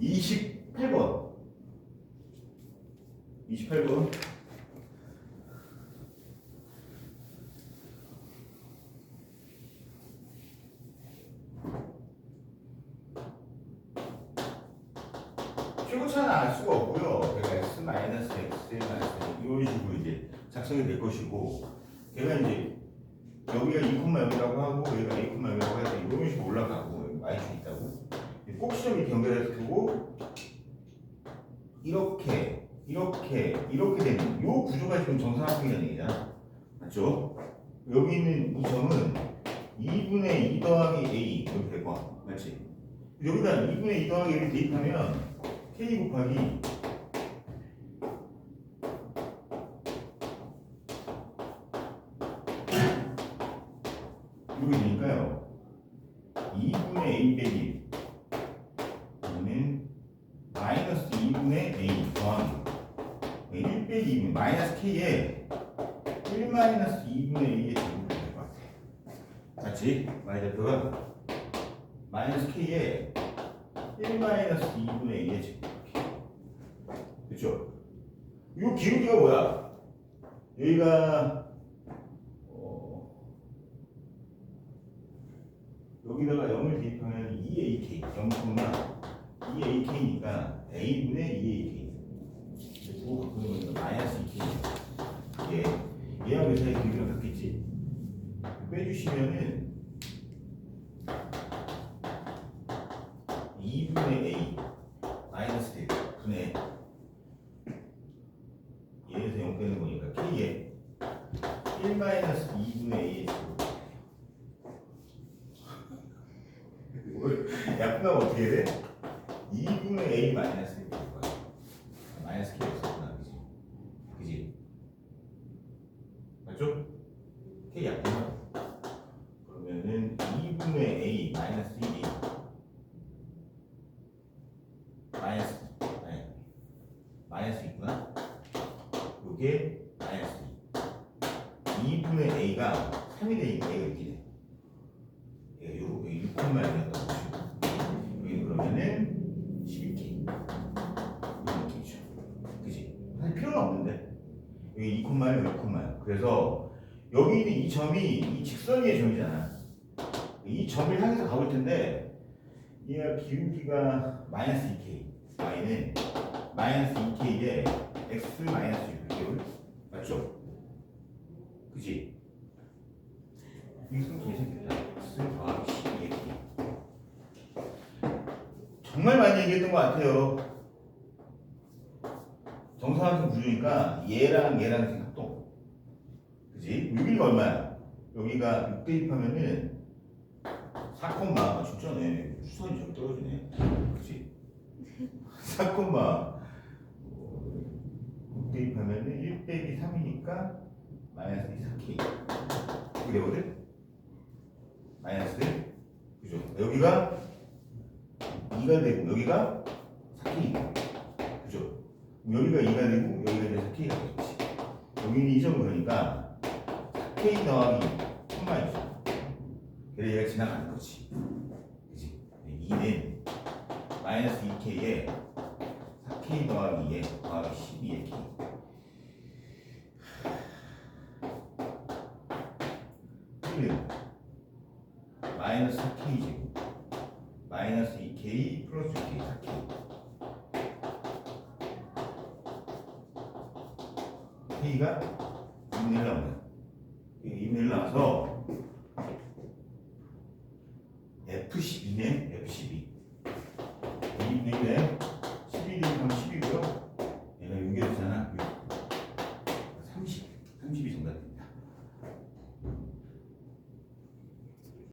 28번. 28번. 최고차는 알 수가 없고요. 그러니까 x 마이너스 x 마이너스 이런 식으로 이제 작성이 될 것이고 걔가 이제 여기가 2,0이라고 하고 여기가 2,0이라고 해서 이런 식으로 올라가고 y축 있다고 꼭 시점 이렇게 연결해서 두고 이렇게 이렇게 이렇게 되는 이 구조가 지금 정사각형이라는 얘기잖아 맞죠? 여기 있는 이 점은 2분의 2 더하기 a 이렇게 될 거야 맞지? 여기다 2분의 2 더하기 a를 대입하면 k 곱하기 이렇게 되니까요 2분의 a 빼기 그러면 마이너스 2분의 a 더하기 1 빼기 2분 마이너스 k에 1 마이너스 2분의 a의 제곱이 될것 같아 맞지? 마이너스가 마이너스 k에 1 마이너스 2분의 a의 제곱 그쵸? 이 기울기가 뭐야? 여기가 어, 여기다가 0을 대입하면 2ak 0, 2ak니까 a분의 2ak 그리고 바꾸는 거니까 마이너스 2k 예, 얘하고 이 사이 길이가 같겠지. 빼주시면은 2분의 a 마이너스 대 분의 얘에서 0 빼는 거니까 k에 1 마이너스 2분의 a의 제곱. 약분하면 어떻게 돼? 2분의 a 마이너스 1될 거야 마이너스 k 없었구나 그지? 그지? 맞죠? k 약분하면 그러면은 2분의 a 마이너스 1이 마이너스 네. 마이너스 있구나 요게 마이너스 2 2분의 a가 3이 되니까 a가 이렇게 돼 얘가 요 6콤마 0이 여기 2콤마 1 6콤마. 0 그래서 여기 있는 이 점이 이 직선의 점이잖아. 이 점을 향해서 가볼 텐데 얘가 기울기가 마이너스 2k y는 마이너스 2k에 x 마이너스 6개월 맞죠? 그지? 이것은 개생겼다 x 더하기 12k 정말 많이 얘기했던 것 같아요 정사각형 구조니까 얘랑 얘랑 합동. 그지? 여기가 얼마야? 여기가 6 대입하면은 4콤마 진짜네 수선이 저기 떨어지네. 그치 4콤마. 어, 대입하면은 1 빼기 3이니까 마이너스 2 4K 이게 되거든? 마이너스. 그죠? 여기가 2가 되고 여기가 4K 그죠 여기가 2가 되고 여기가 이제 4K가 되겠지 여기는 이 점을 그러니까 4K 더하기 3마이너스 그래 얘가 지나가는 거지. 그지? 2는 마이너스 2k에 4k 더하기 2에 더하기 12의 k. 는 마이너스 4k 제곱 마이너스 2k 플러스 2k 4k k가 2분의 1 나오네 2분의 1 나와서 F12네 F12 2분의 1에